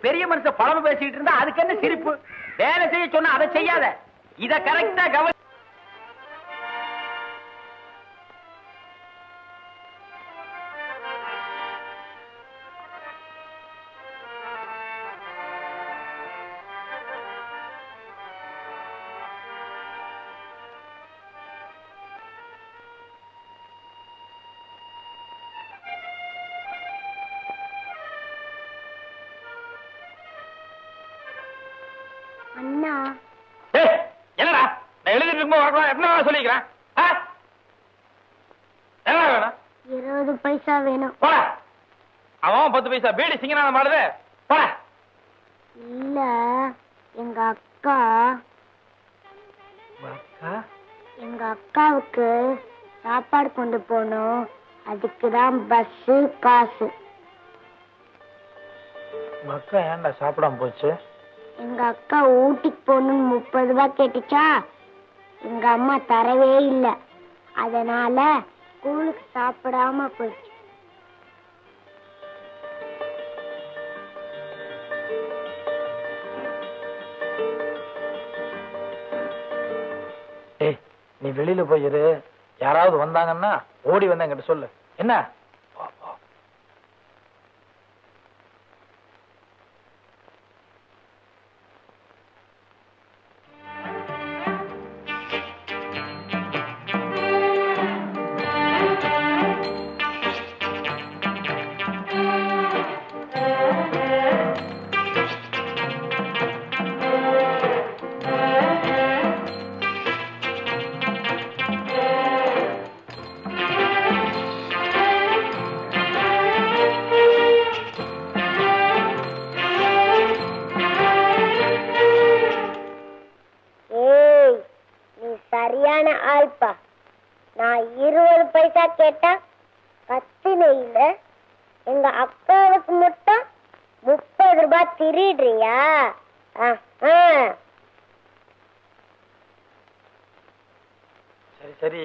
பெரிய மனுஷன் பழம பேசிட்டு இருந்தா அதுக்கு என்ன சிரிப்பு? வேலை செய்ய சொன்னா அதை செய்யாத. இத கரெக்டா கவனி நான் எழுதிட்டு இருக்கும்போது வரக்கூடாது எத்தனை வேலை சொல்லிக்கிறேன்? ஆ? என்ன வேணும்? இருபது பைசா வேணும். போட. அவன் பத்து பைசா. பீடி சிங்கனான மாடுது. போட. இல்ல எங்க அக்கா. எங்க அக்காவுக்கு சாப்பாடு கொண்டு போகணும். அதுக்கு தான் பஸ் காசு. மக்கா ஏன்டா சாப்பிடாம போச்சு? எங்க அக்கா ஊட்டிக்கு போகணும்னு முப்பது ரூபாய் கேட்டுச்சா? எங்க அம்மா தரவே இல்லை. அதனால ஸ்கூலுக்கு சாப்பிடாம போயிடுச்சு. நீ வெளியில போயிரு யாராவது வந்தாங்கன்னா ஓடி வந்து என்கிட்ட சொல்லு. என்ன? கத்தின இல்ல எங்க அக்காவுக்கு மட்டும் முப்பது ரூபாய் திருடுறியா? ஆஹா. சரி சரி.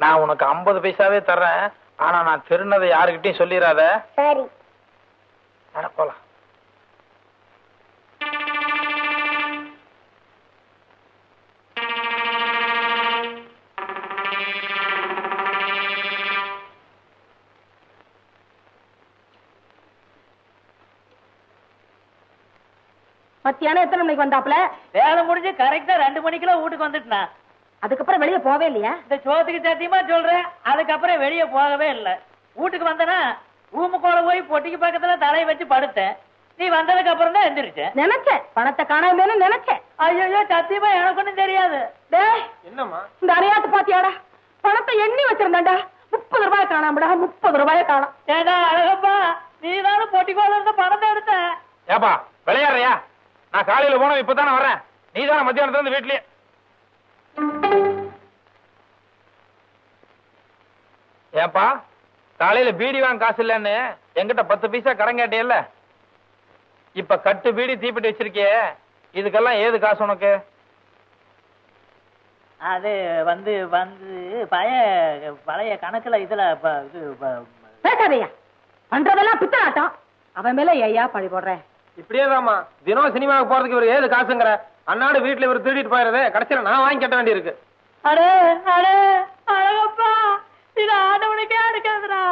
நான் உனக்கு ஐம்பது பைசாவே தர்றேன். ஆனா நான் திருநதை யாருக்கிட்டையும் சொல்லிடாத சரி. போலாம். மத்தியானம் எத்தனை மணிக்கு வந்தாப்புல? வேலை முடிஞ்சு கரெக்டா ரெண்டு மணிக்கெல்லாம் வீட்டுக்கு வந்துட்டுனா. அதுக்கப்புறம் வெளியே போவே இல்லையா? இந்த சோத்துக்கு சத்தியமா சொல்றேன். அதுக்கப்புறம் வெளியே போகவே இல்லை. வீட்டுக்கு வந்தனா ரூமுக்குள்ள போய் பொட்டிக்கு பக்கத்துல தலையை வச்சு படுத்தேன். நீ வந்ததுக்கு அப்புறம் தான் எந்திரிச்சேன் நினைச்சேன். பணத்தை காணாமேனு நினைச்சேன். ஐயோ சத்தியமா எனக்கு ஒண்ணும் தெரியாது. டேய் என்னம்மா? இந்த அரையாத்து பாத்தியாடா? பணத்தை எண்ணி வச்சிருந்தேன்டா முப்பது ரூபாய் காணாமடா முப்பது ரூபாய காணோம். ஏடா அழகப்பா நீ தானே பொட்டிக்கோல இருந்த பணத்தை எடுத்த? ஏப்பா விளையாடுறியா? நான் காலையில போனோம் இப்பதானே வர்றேன். நீ தானே மத்தியானத்துல இருந்து வீட்லயே. ஏப்பா காலையில பீடி வாங்க காசு இல்லன்னு என்கிட்ட பத்து பைசா கடன் கேட்டியல்ல? இப்ப கட்டு பீடி தீப்பெட்டி வச்சிருக்கியே இதுக்கெல்லாம் ஏது காசு உனக்கு? அது வந்து வந்து பழைய பழைய கணக்குல இதுல பேசாதையா பண்றதெல்லாம் பித்தலாட்டம். அவன் மேல ஏயா பழி போடுறேன். இப்படியே தாமா தினம் சினிமாவுக்கு போறதுக்கு இவர் ஏது காசுங்கிற. அன்னாடு வீட்டுல இவர் திருடிட்டு போயிருது கடைசியில நான் வாங்கி கட்ட வேண்டியிருக்கு. அடே அடே அழகப்பா இது ஆண்டவனுக்கே அடுக்கிறதுடா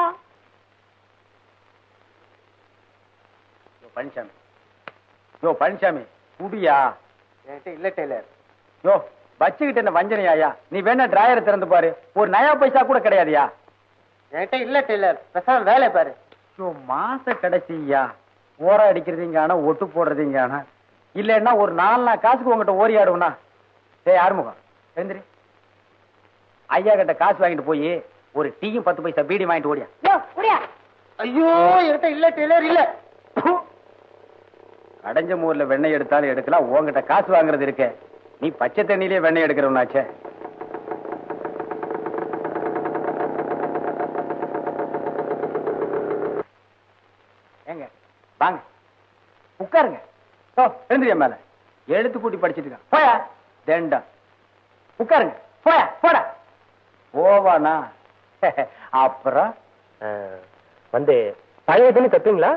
பழனிசாமி யோ பழனிசாமி குடியா? என்கிட்ட இல்ல டெய்லர். யோ வச்சுக்கிட்டு என்ன வஞ்சனையாயா? நீ வேணா டிராயரை திறந்து பாரு. ஒரு நயா பைசா கூட கிடையாதுயா? என்கிட்ட இல்ல டெய்லர். பேசாம வேலை பாரு. யோ மாச கடைசியா? ஓர அடிக்கிறதுங்கான ஒட்டு போடுறதுங்கான இல்லைன்னா ஒரு நாலு நாள் காசுக்கு உங்ககிட்ட ஓரி ஆடுவனா ஏய் ஆறுமுகம் எழுந்திரி. ஐயா கிட்ட காசு வாங்கிட்டு போய் ஒரு டீயும் பத்து பைசா பீடி வாங்கிட்டு ஓடியா? ஐயோ என்கிட்ட இல்ல டெய்லர் இல்ல. அடைஞ்ச மூர்ல வெண்ணெய் எடுத்தாலும் எடுக்கலாம் உன்கிட்ட காசு வாங்குறது இருக்கே. நீ பச்சை தண்ணியிலே வெண்ணெய் எடுக்கிறவனாச்சே ஏங்க வாங்க. உட்காருங்க. ஓ எழுந்திரியா மேல. எழுத்து கூட்டி படிச்சிட்டு இருக்கான் போயா? தேண்டா. உட்காருங்க. போயா? போடா. போவானா? அப்புறம்? வந்து பழைய துணி தப்பீங்களா?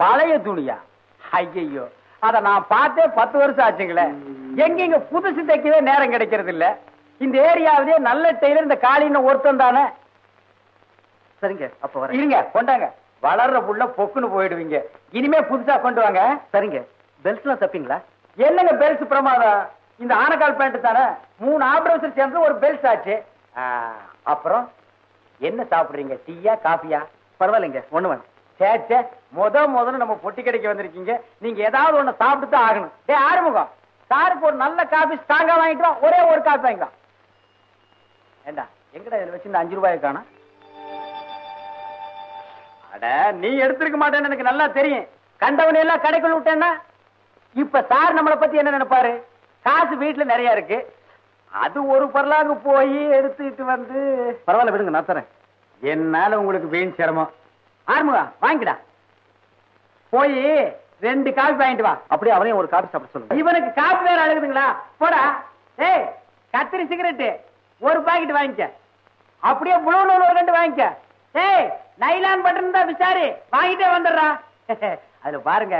பழைய துணியா? ஐயையோ. அத நான் பார்த்தே பத்து வருஷம் ஆச்சுங்களே. எங்கெங்க புதுசு தைக்கவே நேரம் கிடைக்கிறது இல்ல இந்த ஏரியாவிலே நல்ல டெய்லர் இந்த காலின்னு ஒருத்தன் தானே. சரிங்க அப்ப வரேன். இருங்க கொண்டாங்க. வளர்ற புள்ள பொக்குன்னு போயிடுவீங்க. இனிமே புதுசா கொண்டு வாங்க. சரிங்க. பெல்ட்லாம் தப்பிங்களா? என்னங்க பெல்ட்ஸ் பிரமாதம்? இந்த ஆனக்கால் பேண்ட் தானே? மூணு ஆபரேஷன் சேர்ந்து ஒரு பெல்ட்ஸ் ஆச்சு. அப்புறம்? என்ன சாப்பிடுறீங்க? டீயா காஃபியா? பரவாயில்லைங்க ஒண்ணு வேணும். சே சே முத முதல்ல நம்ம பொட்டி கடைக்கு வந்திருக்கீங்க. நீங்க ஏதாவது ஒண்ணு சாப்பிட்டு தான் ஆகணும். ஏ ஆறுமுகம். சாருக்கு ஒரு நல்ல காஃபி ஸ்ட்ராங்கா வாங்கிட்டு ஒரே ஒரு காஃபி வாங்கிக்கலாம் ஏண்டா எங்கடா இதுல வச்சு இந்த அஞ்சு ரூபாயை அட நீ எடுத்திருக்க மாட்டேன்னு எனக்கு நல்லா தெரியும். கண்டவனை எல்லாம் கடைக்குள்ள விட்டேன்னா இப்ப சார் நம்மளை பத்தி என்ன நினைப்பாரு? காசு வீட்டுல நிறைய இருக்கு. அது ஒரு பரலாங்க போய் எடுத்துட்டு வந்து பரவாயில்ல விடுங்க நான் தரேன். என்னால உங்களுக்கு வீண் சிரமம். ஆறுமுகா வாங்கிடா போய் ரெண்டு காபி வாங்கிட்டு வா. அப்படியே அவனையும் ஒரு காபி சாப்பிட சொல்லுங்க. இவனுக்கு காபி வேற அழுகுதுங்களா? போடா. ஏய் கத்திரி சிகரெட்டு. ஒரு பாக்கெட் வாங்கிக்க. அப்படியே புளூ நூல் ஒரு ரெண்டு வாங்கிக்க. ஏய் நைலான் பட்டன் தான் விசாரி வாங்கிட்டே வந்துடுறா. அதுல பாருங்க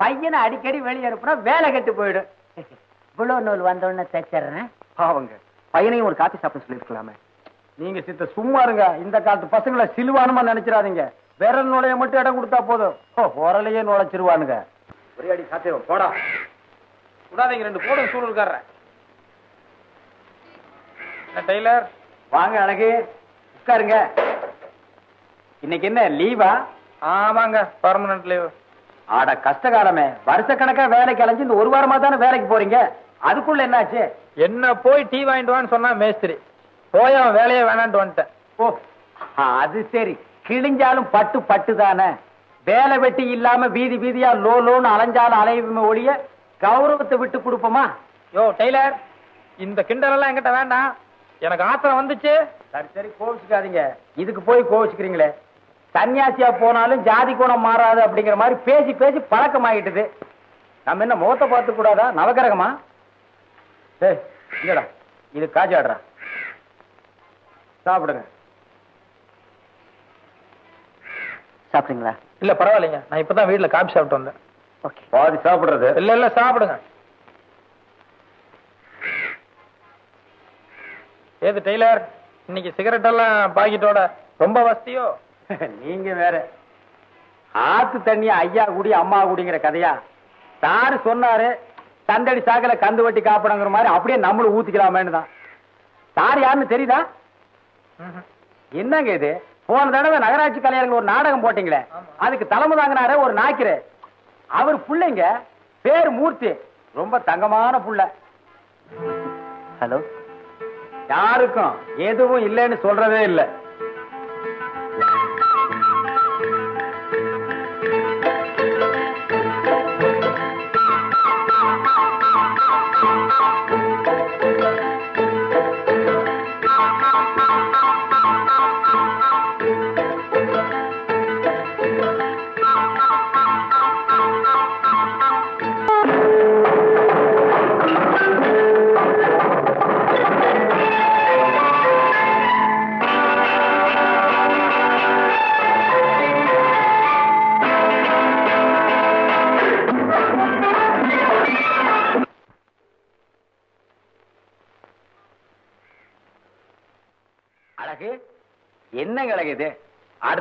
பையனை அடிக்கடி வெளியே அனுப்புனா வேலை கெட்டு போயிடும். புளூ நூல் வந்த உடனே தைச்சிடுறேன். பாவங்க பையனையும் ஒரு காப்பி சாப்பிட சொல்லிருக்கலாமே நீங்க சித்த சும்மா இருங்க இந்த காலத்து பசங்களை சிலுவானுமா நினைச்சிடாதீங்க. விரல் நுழைய மட்டும் இடம் கொடுத்தா போதும். ஓ, உரலையே நுழைச்சிருவானுங்க. ஒரே அடி சாத்தியம் போடா. விடாதீங்க ரெண்டு போடும் சூழல்காரன் என்ன டெய்லர்? வாங்க அழகு. உட்காருங்க. இன்னைக்கு என்ன லீவா ஆமாங்க பர்மனன்ட் லீவ் ஆட கஷ்டகாலமே. வருஷக்கணக்கா வேலைக்கு அலைஞ்சு இந்த ஒரு வாரமா தானே வேலைக்கு போறீங்க? அதுக்குள்ள என்னாச்சு? என்ன போய் டீ வாங்கிட்டு வான்னு சொன்னா மேஸ்திரி. போய் அவன் வேலையே வேணான்ட்டு வந்துட்டேன். ஓ அது சரி. கிழிஞ்சாலும் பட்டு பட்டு தானே. வேலை வெட்டி இல்லாம வீதி வீதியா லோ லோன்னு அலைஞ்சாலும் அலையுமே ஒழிய கௌரவத்தை விட்டு கொடுப்போமா? யோ டெய்லர் இந்த கிண்டல் எல்லாம் என்கிட்ட வேண்டாம். எனக்கு ஆத்திரம் வந்துச்சு. சரி சரி கோவிச்சுக்காதீங்க. இதுக்கு போய் கோவிச்சுக்கிறீங்களே. சன்னியாசியா போனாலும் ஜாதி குணம் மாறாது அப்படிங்கிற மாதிரி பேசி பேசி பழக்கமாயிட்டுது. நம்ம என்ன முகத்தை பார்த்து கூடாதா? நவகிரகமா இல்லடா இது காஜாடுறா சாப்பிடுங்க. சாப்பிடுங்களா இல்ல பரவாயில்லைங்க. நான் இப்பதான் வீட்டுல காபி சாப்பிட்டு வந்தேன். ஓகே. பாதி சாப்பிடுறது. இல்ல இல்ல சாப்பிடுங்க. ஏது டெய்லர்? இன்னைக்கு சிகரெட் எல்லாம் பாக்கெட்டோட ரொம்ப வசதியோ? நீங்க வேற. ஆத்து தண்ணி ஐயா குடி அம்மா குடிங்கிற கதையா? சாரு சொன்னாரு தந்தடி சாக்கல கந்து வட்டி காப்பிடங்கிற மாதிரி அப்படியே நம்மளும் ஊத்திக்கலாமேன்னு தான். சார் யாருன்னு தெரியுதா. என்னங்க இது? போன தடவை நகராட்சி கலைஞர்கள் ஒரு நாடகம் போட்டீங்களே அதுக்கு தலைமை தாங்கினாரு ஒரு நாய்க்கிற அவர் புள்ளைங்க பேர் மூர்த்தி ரொம்ப தங்கமான புள்ள. ஹலோ. யாருக்கும் எதுவும் இல்லைன்னு சொல்றதே இல்ல.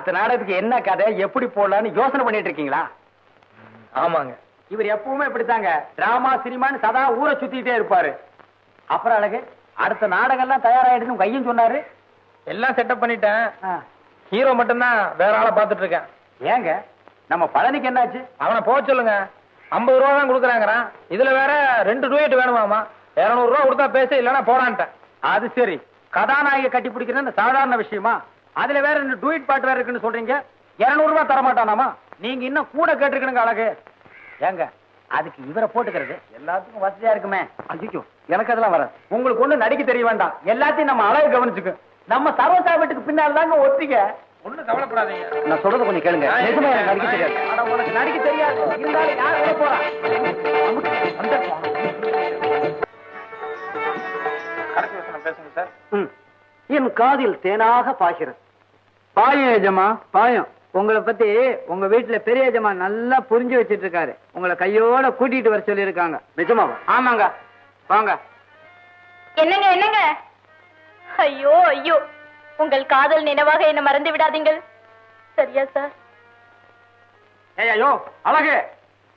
அடுத்த நாடகத்துக்கு என்ன கதை எப்படி போடலாம்னு யோசனை பண்ணிட்டு இருக்கீங்களா? ஆமாங்க. இவர் எப்பவுமே இப்படித்தாங்க. டிராமா சினிமான்னு சதா ஊரை சுத்திட்டே இருப்பாரு. அப்புறம் அழகு அடுத்த நாடகம் எல்லாம் தயாராயிடுன்னு ஐயன் சொன்னாரு. எல்லாம் செட்டப் பண்ணிட்டேன். ஹீரோ மட்டும்தான் வேற ஆளை பார்த்துட்டு இருக்கேன் ஏங்க நம்ம பழனிக்கு என்னாச்சு? அவனை போக சொல்லுங்க. ஐம்பது ரூபா தான் கொடுக்குறாங்கிறான் இதுல வேற ரெண்டு டூயட் வேணுமாமா? இருநூறு ரூபா கொடுத்தா பேச இல்லைன்னா போடான்ட்டேன். அது சரி. கதாநாயகி கட்டி பிடிக்கிறது சாதாரண விஷயமா? அதுல வேற இந்த டூயிட் பாட்டு வேற இருக்குன்னு சொல்றீங்க. இருநூறு ரூபாய் தர மாட்டானாமா நீங்க இன்னும் கூட கேட்டிருக்கணுங்க அழகு. ஏங்க அதுக்கு இவரை போட்டுக்கிறது எல்லாத்துக்கும் வசதியா இருக்குமே. ஐயோ எனக்கு அதெல்லாம் வராது. உங்களுக்கு ஒண்ணு நடிக்க தெரிய வேண்டாம். எல்லாத்தையும் நம்ம அழகு கவனிச்சுக்கு. நம்ம சரோசா வீட்டுக்கு பின்னால் தாங்க ஒத்திக்க. ஒண்ணும் கவலைப்படாதீங்க. நான் சொல்றத கொஞ்சம் கேளுங்க. நிஜமா எனக்கு நடிக்க தெரியாது. ஆனா உனக்கு நடிக்க தெரியாது. இருந்தாலும் யார் உள்ள போறா? கடைசி பேசுங்க சார். ம். என் காதில் தேனாக பாய்கிறது. பாயம் ஏஜமா பாயம். உங்களை பத்தி உங்க வீட்டுல பெரிய ஏஜமா நல்லா புரிஞ்சு வச்சிட்டு இருக்காரு உங்களை கையோட கூட்டிட்டு வர சொல்லி இருக்காங்க நிஜமாவா? ஆமாங்க. வாங்க. என்னங்க என்னங்க? ஐயோ ஐயோ. உங்கள் காதல் நினைவாக என்ன மறந்து விடாதீங்கள். சரியா சார்? ஐயோ அழகு.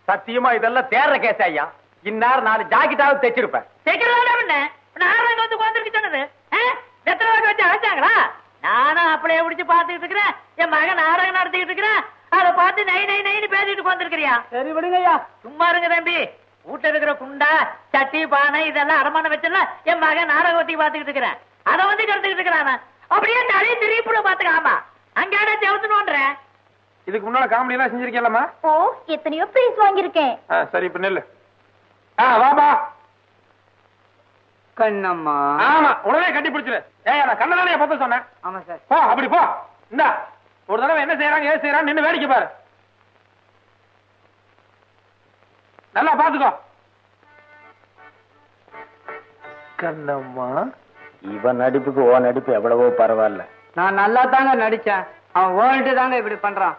சத்தியமா இதெல்லாம் தேர்ற கேஸ் ஐயா. இந்நேரம் நாலு ஜாக்கெட்டாவது தைச்சிருப்பேன். நாராங்க வந்து உட்காந்துருக்கு சொன்னது. வெத்தலை வாக்கு வச்சு அழைச்சாங்களா? நானும் அப்படியே பிடிச்சு பாத்துக்கிட்டு இருக்கிறேன். என் மகன் நாடகம் நடத்திக்கிட்டு இருக்கிறேன். அதை பார்த்து நை நை நைன்னு பேசிட்டு உட்காந்துருக்கிறியா சரி விடுங்க ஐயா சும்மா இருங்க தம்பி. வீட்டுல இருக்கிற குண்டா சட்டி பானை இதெல்லாம் அடமான வச்செல்லாம் என் மகன் நாடகத்தை பாத்துக்கிட்டு இருக்கிறேன். அதை வந்து கருத்துக்கிட்டு இருக்கிறான் அப்படியே நிறைய திருப்பிட பாத்துக்காமா அங்கேடா செவத்துனோன்றேன் இதுக்கு முன்னால காமெடி எல்லாம் செஞ்சிருக்கேன்லம்மா. ஓ எத்தனையோ பிரைஸ் வாங்கியிருக்கேன். சரி இப்ப நெல்லு. ஆ வாப்பா. கண்ணம்மா. ஆமா உடனே கட்டி பிடிச்சிரு. ஏய் நான் கண்ணதானே பத்த சொன்னேன். ஆமா சார். போ அப்படி போ. இந்தா ஒரு தடவை என்ன செய்யறாங்க ஏது செய்யறாங்க நின்னு வேடிக்கை பாரு. நல்லா பாத்துக்கோ. கண்ணம்மா. இவன் நடிப்புக்கு ஓ நடிப்பு எவ்வளவோ பரவாயில்ல. நான் நல்லா தாங்க நடிச்சேன். அவன் ஓல்ட்டு தாங்க இப்படி பண்றான்.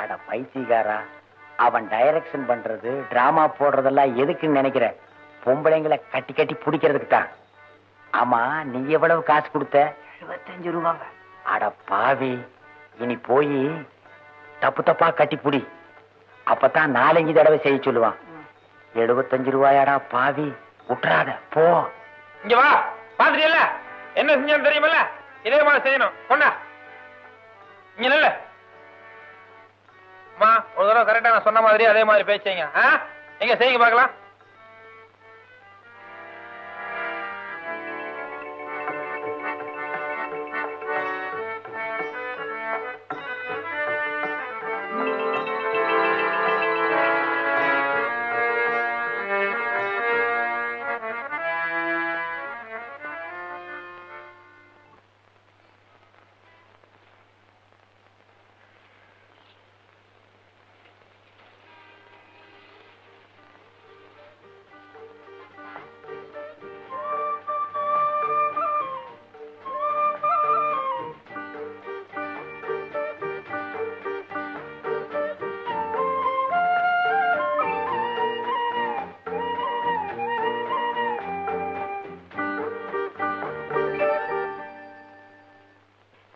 அட பைத்தியக்காரா. அவன் டைரக்ஷன் பண்றது டிராமா போடுறதெல்லாம் எதுக்குன்னு நினைக்கிற? பொம்பளைங்களை கட்டி கட்டி பிடிக்கிறதுக்கு தான் ஆமா நீ எவ்வளவு காசு கொடுத்த? இருபத்தஞ்சு ரூபாங்க. அட பாவி. இனி போய் தப்பு தப்பா கட்டி புடி அப்பதான் நாலஞ்சு தடவை செய்ய சொல்லுவான். எழுபத்தஞ்சு ரூபாயாடா பாவி. விட்டுறாத போ. இங்க வா. பாத்துட்டியல்ல என்ன செஞ்சேன்னு தெரியுமில்ல? இதே மாதிரி செய்யணும். கொண்டா. இங்க நில்லு. அம்மா ஒரு தடவை கரெக்டா நான் சொன்ன மாதிரி அதே மாதிரி பேசுங்க எங்க செய்யுங்க பார்க்கலாம்.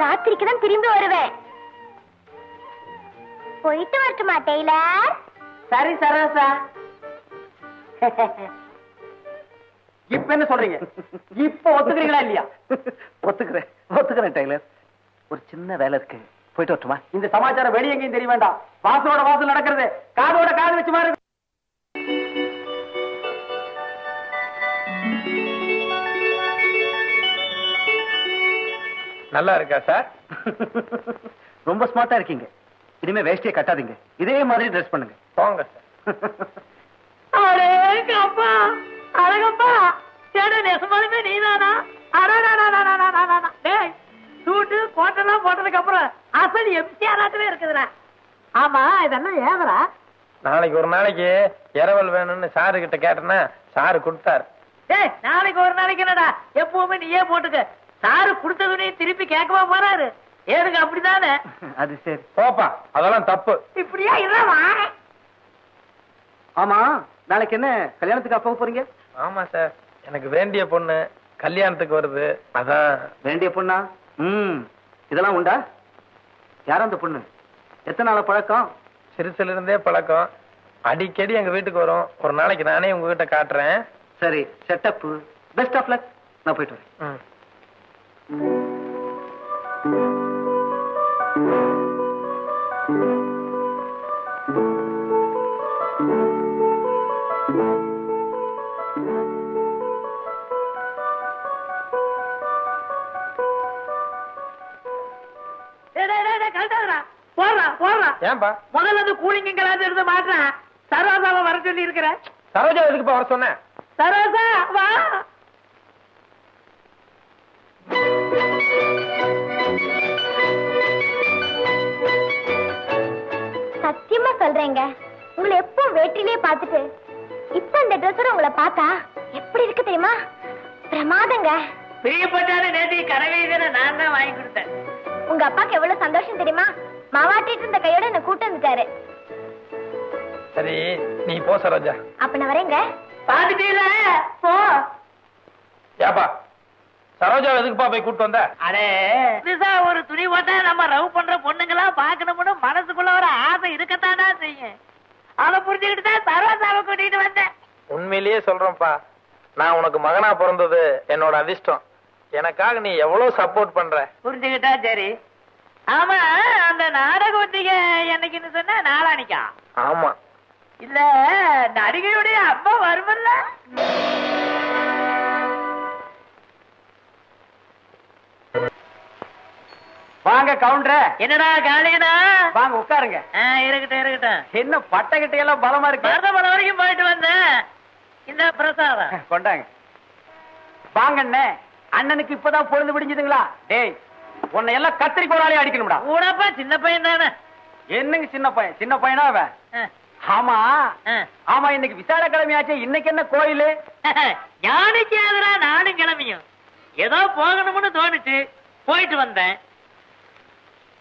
ராத்திரிக்கு தான் திரும்பி வருவேன். போயிட்டு வரட்டுமா டெய்லர்? சரி சரோசா இப்ப என்ன சொல்றீங்க? இப்ப ஒத்துக்கிறீங்களா இல்லையா? ஒத்துக்கிறேன் ஒத்துக்கிறேன் டெய்லர். ஒரு சின்ன வேலை இருக்கு. போயிட்டு வரட்டுமா? இந்த சமாச்சாரம் வெளிய எங்கேயும் தெரிய வேண்டாம். வாசலோட வாசல் நடக்கிறது. காதோட காது வச்சு மாதிரி நல்லா இருக்கா சார் ரொம்ப ஸ்மார்ட்டா இருக்கீங்க. இனிமே வேஷ்டியை கட்டாதீங்க. இதே மாதிரி ட்ரெஸ் பண்ணுங்க. போங்க சார் அழகப்பா அழகப்பா. சேட நெசமாலுமே நீதானா? சூட்டு கோட்டெல்லாம் போட்டதுக்கு அப்புறம் அசல் எம்சிஆராட்டமே இருக்குதுடா. ஆமா இதெல்லாம் ஏவரா நாளைக்கு ஒரு நாளைக்கு இரவல் வேணும்னு சாரு கிட்ட கேட்டேன்னா சாரு கொடுத்தாரு. நாளைக்கு ஒரு நாளைக்கு என்னடா? எப்பவுமே நீயே போட்டுக்க. சாரு கொடுத்த துணியை திருப்பி கேட்கவா போறாரு. ஏனுங்க அப்படிதானே? அது சரி. போப்பா அதெல்லாம் தப்பு. இப்படியா இல்லவா ஆமா நாளைக்கு என்ன கல்யாணத்துக்கு அப்போ போறீங்க? ஆமா சார். எனக்கு வேண்டிய பொண்ணு கல்யாணத்துக்கு வருது. அதான். வேண்டிய பொண்ணா? ம். இதெல்லாம் உண்டா? யார் அந்த பொண்ணு? எத்தனை நாள பழக்கம்? சிறுசுல இருந்தே பழக்கம். அடிக்கடி எங்க வீட்டுக்கு வரும். ஒரு நாளைக்கு நானே உங்ககிட்ட காட்டுறேன். சரி செட்டப் பெஸ்ட் ஆஃப் லக் நான் போயிட்டு வரேன். ஏன்பா? முதல்ல அந்த கூலிங்கெல்லாம் எடுத்து மாட்டுறேன். சரோசாவை வர சொல்லி இருக்கிறேன் சரோஜா எதுக்குப்பா வர சொன்னேன்? சரோசா வா. வேற்றிலேயே பார்த்துட்டு இப்ப இந்த ட்ரெஸ்ஸோட உங்களை பார்த்தா எப்படி இருக்கு தெரியுமா? பிரமாதங்க. பிரியப்பட்டாலும் நேற்று கரகைதனை நான் தான் வாங்கி கொடுத்தேன். உங்க அப்பாக்கு எவ்வளவு சந்தோஷம் தெரியுமா? மாவாட்டிட்டு இருந்த கையோட என்ன கூட்டு வந்துட்டாரு. சரி நீ போ சரோஜா. அப்ப நான் வரேங்க. பாத்துட்டீல போ. ஏப்பா சரோஜா எதுக்குப்பா போய் கூட்டு வந்த? அடே புதுசா ஒரு துணி போட்டா நம்ம ரவ் பண்ற பொண்ணுங்களா பாக்கணும்னு மனசுக்குள்ள ஒரு ஆசை இருக்கத்தானா செய்யும். அதை புரிஞ்சுக்கிட்டு தான் சரோசாவை கூட்டிட்டு வந்தேன். உண்மையிலேயே சொல்றேன்ப்பா. நான் உனக்கு மகனா பிறந்தது என்னோட அதிர்ஷ்டம். எனக்காக நீ எவ்வளவு சப்போர்ட் பண்ற? புரிஞ்சுக்கிட்டா சரி. ஆமா அந்த நாடக ஒத்திகை என்னைக்குன்னு சொன்னா நாளானிக்கா? ஆமா. இல்ல நடிகையுடைய அம்மா வருமல்ல? வாங்க கவுண்டர என்னடா காளியனா வாங்க உட்காருங்க. இருக்கட்டும் இருக்கட்டும். என்ன பட்டை கிட்ட எல்லாம் பலமா இருக்கு மருதமலை வரைக்கும் போயிட்டு வந்தேன். இந்த பிரசாதம் கொண்டாங்க. வாங்க அண்ணே அண்ணனுக்கு இப்பதான் பொழுது விடிஞ்சதுங்களா? டேய் உன்னை எல்லாம் கத்திரிக்கோளாலே அடிக்கணும்டா. கூடப்பா சின்ன பையன் தானே. என்னங்க சின்ன பையன்? சின்ன பையனா அவன்? ஆமா. ஆமா இன்னைக்கு விசால கிழமையாச்சே இன்னைக்கு என்ன கோயிலு? ஞானிக்கு எதிரா நானும் கிளம்பியும். ஏதோ போகணும்னு தோணுச்சு. போயிட்டு வந்தேன்.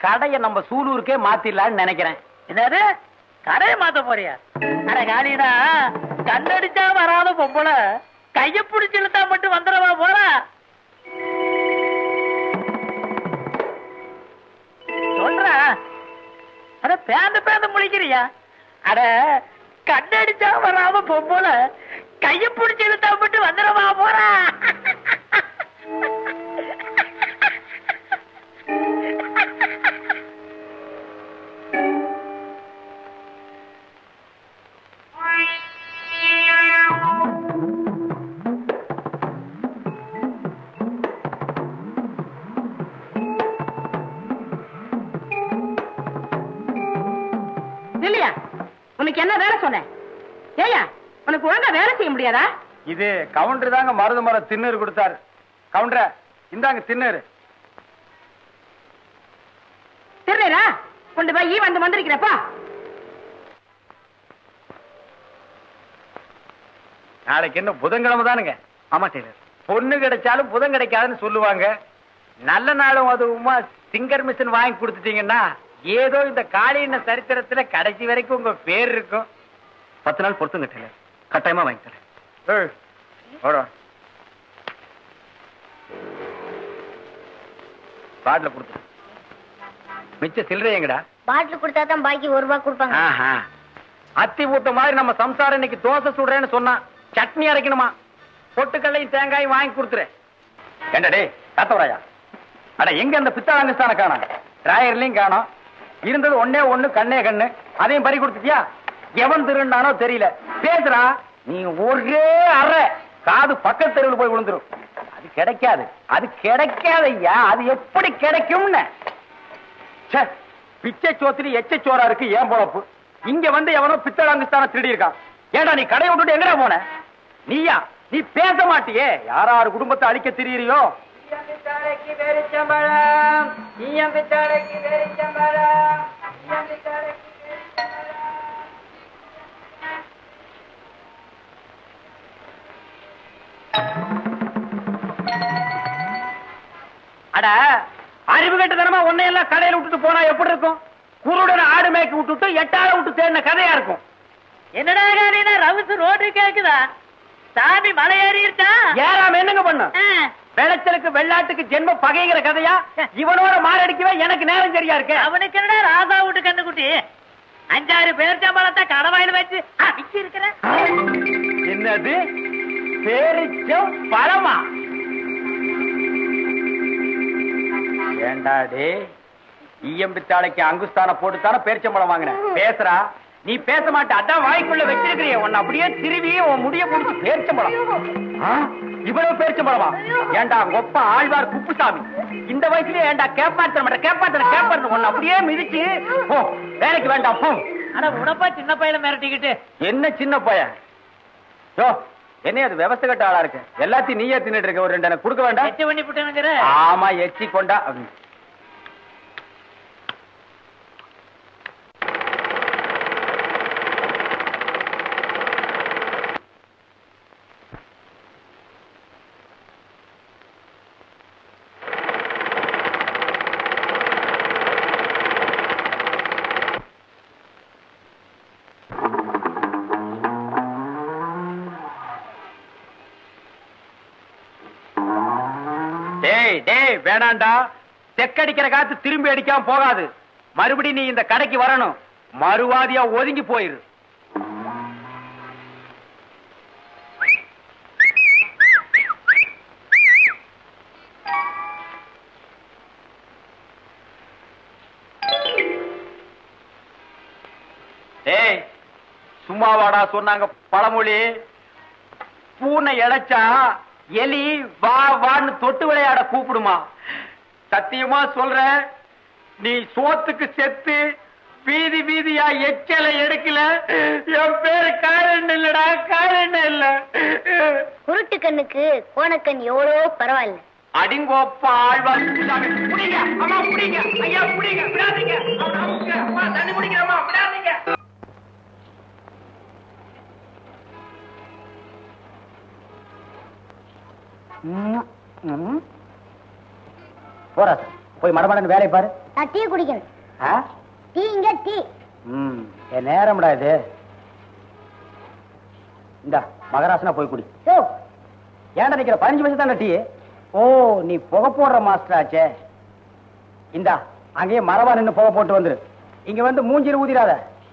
கடையை நம்ம சூலூருக்கே மாத்திடலாம்னு நினைக்கிறேன். என்னது? கடையை மாத்த போறியா? அட காளினா கண்ணடிச்சா வராத பொம்பளை. கைய பிடிச்சு இழுத்தா மட்டும் வந்துடவா போறா? சொல்ற. அட பேந்த பேந்த முழிக்கிறியா? அட கண்ணடிச்சா வராம பொம்பளை. கைய பிடிச்சு இழுத்தா மட்டும் வந்துடவா போறா? இல்லையா உனக்கு என்ன வேலை சொன்னேன்? ஏயா உனக்கு ஒழுங்கா வேலை செய்ய முடியாதா? இது கவுண்டர் தாங்க மருது மரம் திண்ணூறு கொடுத்தாரு. கவுண்டர இந்தாங்க திண்ணூறு திருநேரா கொண்டு போய் வந்து வந்திருக்கிறப்பா நாளைக்கு என்ன புதன்கிழமை தானுங்க? ஆமா டெய்லர். பொண்ணு கிடைச்சாலும் புதன் கிடைக்காதுன்னு சொல்லுவாங்க. நல்ல நாளும் அதுவுமா சிங்கர் மிஷின் வாங்கி கொடுத்துட்டீங்கன்னா ஏதோ இந்த காளியின சரித்திரத்துல கடைசி வரைக்கும் உங்க பேர் இருக்கும். பத்து நாள் பொறுத்துங்க டெய்லர். கட்டாயமா வாங்கி தரேன். பாட்டில கொடுத்து மிச்ச சில்லறை எங்கடா? பாட்டில் கொடுத்தா தான் பாக்கி ஒரு ரூபாய் கொடுப்பாங்க. ஆஹா. அத்தி ஊத்த மாதிரி நம்ம சம்சாரம் இன்னைக்கு தோசை சுடுறேன்னு சொன்னான் சட்னி அரைக்கணுமா? பொட்டுக்கல்லையும் தேங்காயும் வாங்கி கொடுத்துரு ஏண்டா டேய் காத்தவராயா அட எங்க அந்த பித்தாளங்கஸ்தான காணோம்? டிராயர்லயும் காணோம். இருந்தது ஒன்னே ஒண்ணு கண்ணே கண்ணு. அதையும் பறி கொடுத்துட்டியா? எவன் திருண்டானோ தெரியல. பேசுறா நீ ஒரே அற. காது பக்கத்து தெருவில் போய் விழுந்துரும். அது கிடைக்காது. அது கிடைக்காதையா அது எப்படி கிடைக்கும்னு. ச்சே, பிச்சை சோத்திரி எச்ச சோறா இருக்கு ஏன் பொழப்பு? இங்க வந்து எவனோ பித்தளாங்குஸ்தான திருடி இருக்கான் ஏடா நீ கடை விட்டுட்டு எங்கடா போன? நீயா? நீ பேச மாட்டியே. யாராரு குடும்பத்தை அழிக்க திரியறியோ? அட அறிவு கட்டதனமா உன்னையெல்லாம் கடையில விட்டுட்டு போனா எப்படி இருக்கும்? குருடன் ஆடு மேய்க்க விட்டுட்டு எட்டாள விட்டு தேடின கதையா இருக்கும்? என்னடா காரினா ரவுசு ரோடு கேக்குதா? சாமி மலை ஏறிடுச்சா ஏறாம என்னங்க பண்ணும் விளைச்சலுக்கு வெள்ளாட்டுக்கு ஜென்ம பகைங்கிற கதையா? இவனோட மாரடிக்கவே எனக்கு நேரம் சரியா இருக்கு. அவனுக்கு என்னடா ராசா விட்டு கண்ணுக்குட்டி? அஞ்சாறு பேர் சம்பளத்தை கடவாயில வச்சு அடிச்சு இருக்கிற என்னது? பேரிச்சம் பழமா? ஏண்டாடே ஈயம்பித்தாளைக்கு அங்குஸ்தான போட்டு தானே பேரிச்சம்பழம் வாங்கினேன் பேசுறா. நீ பேச மாட்ட அதான் வாய்க்குள்ள வச்சிருக்கிறிய. உன்னை அப்படியே திருவி உன் முடிய முடிச்சு பேரிச்சம்பழம் ஆ? இவ்வளவு பேரிச்சம்பழமா ஏண்டா கொப்ப ஆழ்வார் குப்புசாமி? இந்த வயசுலயே ஏண்டா கேப்பாத்திர மாட்டேன் கேப்பாத்திர கேப்பாத்திர உன்னை அப்படியே மிதிச்சு போ வேலைக்கு வேண்டாம் போ. அட உடப்பா சின்ன பையல மிரட்டிக்கிட்டு. என்ன சின்ன பையன்? யோ என்ன அது விவசாய கட்ட ஆளா இருக்கு. எல்லாத்தையும் நீயே தின்னுட்டு இருக்க ஒரு ரெண்டு எனக்கு கொடுக்க வேண்டாம். எச்சு பண்ணி விட்டுனுங்கிற ஆமா எச்சி கொண்டா. வேணாண்டா. தெக்கடிக்கிற காத்து திரும்பி அடிக்காம போகாது. மறுபடி நீ இந்த கடைக்கு வரணும். மறுவாதியா ஒதுங்கி போயிரு. ஏய் சும்மாவாடா சொன்னாங்க பழமொழி. பூனை இழைச்சா எலி வா வான்னு தொட்டு விளையாட கூப்பிடுமா? சத்தியமா சொல்றேன் நீ சோத்துக்கு செத்து வீதி வீதியா எச்சலை எடுக்கல. என் பேரு காரணம் இல்லடா காரணம் இல்ல. குருட்டு கண்ணுக்கு கோணக்கண் எவ்வளோ பரவாயில்ல. அடிங்கோப்பா ஆழ்வார். புடிங்க, அம்மா புடிங்க, ஐயா புடிங்க, விடாதீங்க. அம்மா, தண்ணி குடிக்கிறம்மா, விடாதீங்க. போறா. போய் மடமடன்னு வேலையை பாரு. நான் டீ குடிக்கணும். ஆ? டீ இங்க டீ. ம் என் நேரம்டா இது. இந்தா மகராசனா போய் குடி. யோ. ஏன்டா நிக்கிற? பதினஞ்சு வயசு தானே டீ. ஓ நீ புகை போடுற மாஸ்டர் ஆச்சே. இந்தா அங்கேயே மரபா நின்னு புகை போட்டு வந்துரு. இங்க வந்து மூஞ்சில ஊதிராத.